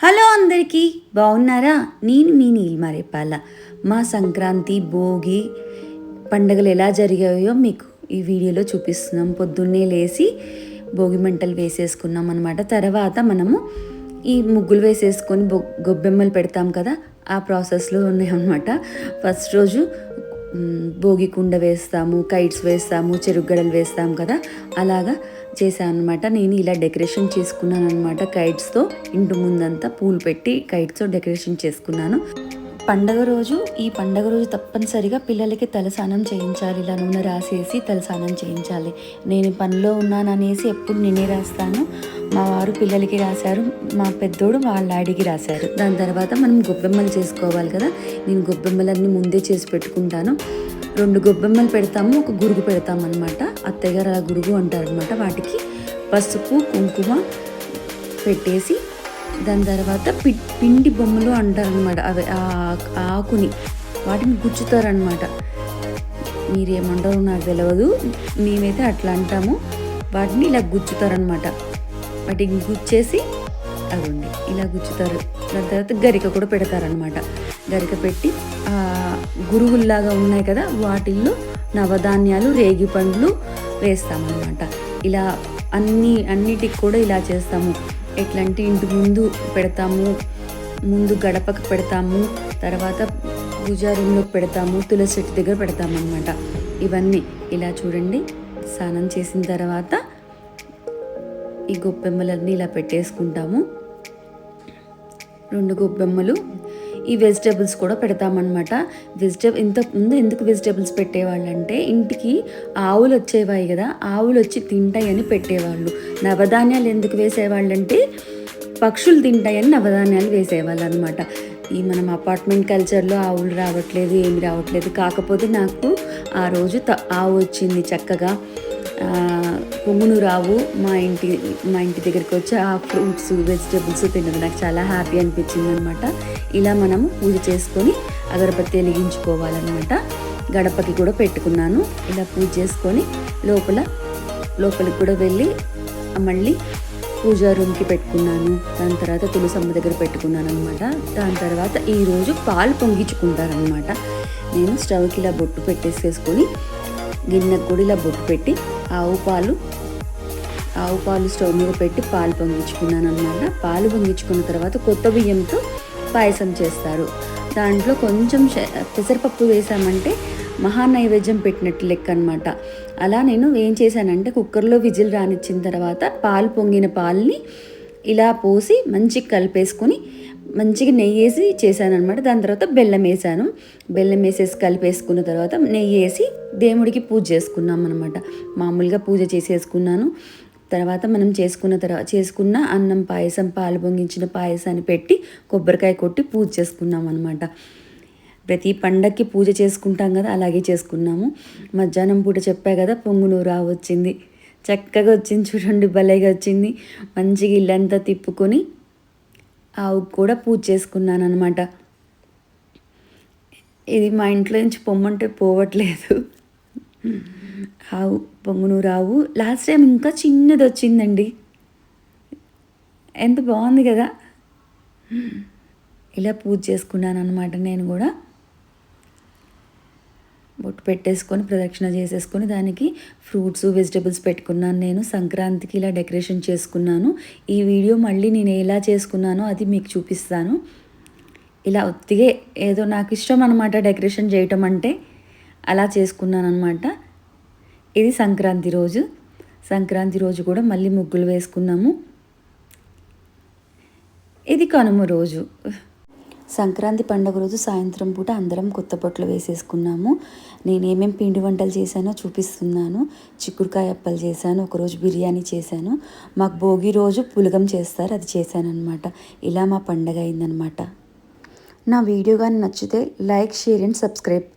Hello అందరికీ బాగున్నారా? నేను మీ నీల్మారేపాల మా సంక్రాంతి భోగి పండుగలు ఎలా జరిగాయో మీకు ఈ వీడియోలో చూపిస్తున్నాం. పొద్దున్నే లేచి భోగి మంటలు వేసేసుకున్నాం అనమాట తర్వాత మనము ఈ ముగ్గులు వేసేసుకొని బొ గొబ్బెమ్మలు పెడతాం కదా ఆ ప్రాసెస్లో ఉన్నాయన్నమాట. ఫస్ట్ రోజు భోగి కుండ వేస్తాము కైట్స్ వేస్తాము చెరుగడలు వేస్తాము కదా? అలాగా చేశాను అనమాట నేను ఇలా డెకరేషన్ చేసుకున్నాను అనమాట కైట్స్తో ఇంటి ముందంతా పూలు పెట్టి కైట్స్తో డెకరేషన్ చేసుకున్నాను. పండగ రోజు ఈ పండగ రోజు తప్పనిసరిగా పిల్లలకి తలస్నానం చేయించాలి. ఇలా నూనె రాసేసి తలస్నానం చేయించాలి. నేను పనిలో ఉన్నాననేసి ఎప్పుడు నేనే రాస్తాను. మా వారు పిల్లలకి రాశారు. మా పెద్దోడు వాళ్ళ డాడీకి రాశారు. దాని తర్వాత మనం గొబ్బెమ్మలు చేసుకోవాలి కదా. నేను గొబ్బెమ్మలన్నీ ముందే చేసి పెట్టుకుంటాను. రెండు గొబ్బెమ్మలు పెడతాము ఒక గురుగు పెడతాం అనమాట అలా గురుగు అంటారు అనమాట వాటికి పసుపు కుంకుమ పెట్టేసి దాని తర్వాత పి పిండి బొమ్మలు అంటారనమాట అవి ఆ ఆకుని వాటిని గుచ్చుతారనమాట మీరేమంటారో నాకు తెలియదు మేమైతే అట్లా అంటాము. వాటిని ఇలా గుచ్చుతారనమాట వాటిని గుచ్చేసి అదండి ఇలా గుచ్చుతారు. దాని తర్వాత గరిక కూడా పెడతారనమాట గరిక పెట్టి గురువుల్లాగా ఉన్నాయి కదా వాటిల్లో నవధాన్యాలు రేగి పండ్లు వేస్తామన్నమాట. ఇలా అన్ని అన్నిటికి కూడా ఇలా చేస్తాము. ఎట్లా అంటే ఇంటి ముందు పెడతాము ముందు గడపకు పెడతాము తర్వాత పూజా రూమ్లో పెడతాము తులసి చెట్టు దగ్గర పెడతాము అనమాట ఇవన్నీ ఇలా చూడండి. స్నానం చేసిన తర్వాత ఈ గొప్పెమ్మలన్నీ ఇలా పెట్టేసుకుంటాము. రెండు గొబ్బెమ్మలు ఈ వెజిటేబుల్స్ కూడా పెడతామన్నమాట. వెజిటేబుల్ ఇంత ముందు ఎందుకు వెజిటేబుల్స్ పెట్టేవాళ్ళంటే ఇంటికి ఆవులు వచ్చేవాయి కదా ఆవులు వచ్చి తింటాయని పెట్టేవాళ్ళు. నవధాన్యాలు ఎందుకు వేసేవాళ్ళంటే పక్షులు తింటాయని నవధాన్యాలు వేసేవాళ్ళు అనమాట ఈ మనం అపార్ట్మెంట్ కల్చర్లో ఆవులు రావట్లేదు ఏమి రావట్లేదు. కాకపోతే నాకు ఆ రోజు త- ఆవు వచ్చింది చక్కగా. ఆ, పొంగును రావు మా ఇంటి మా ఇంటి దగ్గరికి వచ్చి ఆ ఫ్రూట్స్ వెజిటేబుల్స్ తినడం నాకు చాలా హ్యాపీ అనిపించింది అనమాట ఇలా మనము పూజ చేసుకొని అగరబత్తి వెలిగించుకోవాలన్నమాట గడపకి కూడా పెట్టుకున్నాను. ఇలా పూజ చేసుకొని లోపల లోపలికి కూడా వెళ్ళి మళ్ళీ పూజా రూమ్కి పెట్టుకున్నాను. దాని తర్వాత తులసమ్మ దగ్గర పెట్టుకున్నాను అనమాట దాని తర్వాత ఈరోజు పాలు పొంగించుకుంటారనమాట. నేను స్టవ్కి ఇలా బొట్టు పెట్టేసేసుకొని గిన్నెకు కూడా ఇలా బొట్టు పెట్టి ఆవు పాలు. ఆవు పాలు స్టవ్ మీద పెట్టి పాలు పొంగించుకున్నాను అనమాట పాలు పొంగించుకున్న తర్వాత కొత్త బియ్యంతో పాయసం చేస్తారు. దాంట్లో కొంచెం పెసరపప్పు వేసామంటే మహానైవేద్యం పెట్టినట్టు లెక్క అనమాట అలా నేను ఏం చేశానంటే కుక్కర్లో విజిల్ రానిచ్చిన తర్వాత పాలు పొంగిన పాలని ఇలా పోసి మంచిగా కలిపేసుకొని మంచిగా నెయ్యి వేసి చేశాను అనమాట దాని తర్వాత బెల్లం వేసాను. బెల్లం వేసేసి కలిపేసుకున్న తర్వాత నెయ్యి వేసి దేవుడికి పూజ చేసుకున్నాం అనమాట మామూలుగా పూజ చేసేసుకున్నాను. తర్వాత మనం చేసుకున్న తర్వాత చేసుకున్న అన్నం పాయసం పాలు పొంగించిన పాయసాన్ని పెట్టి కొబ్బరికాయ కొట్టి పూజ చేసుకున్నాం అనమాట ప్రతి పండక్కి పూజ చేసుకుంటాం కదా అలాగే చేసుకున్నాము. మధ్యాహ్నం పూట చెప్పా కదా పొంగునూరు వచ్చింది. చక్కగా వచ్చింది చూడండి భలేగా వచ్చింది. మంచిగా ఇల్లంతా తిప్పుకొని ఆవుకు కూడా పూజ చేసుకున్నాను అనమాట ఇది మా ఇంట్లో నుంచి పొమ్మంటే పోవట్లేదు. ఆవు పొంగునూరు ఆవు లాస్ట్ టైం ఇంకా చిన్నది వచ్చిందండి. ఎంత బాగుంది కదా. ఇలా పూజ చేసుకున్నాను అనమాట నేను కూడా. బొట్టు పెట్టేసుకొని ప్రదక్షిణ చేసేసుకొని దానికి ఫ్రూట్స్ వెజిటబుల్స్ పెట్టుకున్నాను నేను. సంక్రాంతికి ఇలా డెకరేషన్ చేసుకున్నాను. ఈ వీడియో మళ్ళీ నేను ఎలా చేసుకున్నానో అది మీకు చూపిస్తాను. ఇలా ఒత్తిగే ఏదో నాకు ఇష్టం అనమాట డెకరేషన్ చేయటం అంటే. అలా చేసుకున్నాను అనమాట ఇది సంక్రాంతి రోజు. సంక్రాంతి రోజు కూడా మళ్ళీ ముగ్గులు వేసుకున్నాము. ఇది కనుమ రోజు. సంక్రాంతి పండుగ రోజు సాయంత్రం పూట అందరం కొత్త బొట్లు వేసేసుకున్నాము. నేను ఏమేం పిండి వంటలు చేశానో చూపిస్తున్నాను. చిక్కుడుకాయ అప్పలు చేశాను ఒకరోజు బిర్యానీ చేశాను. మాకు భోగి రోజు పులగం చేస్తారు అది చేశాను అనమాట ఇలా మా పండగ అయిందనమాట నా వీడియో కానీ నచ్చితే లైక్ షేర్ అండ్ సబ్స్క్రైబ్.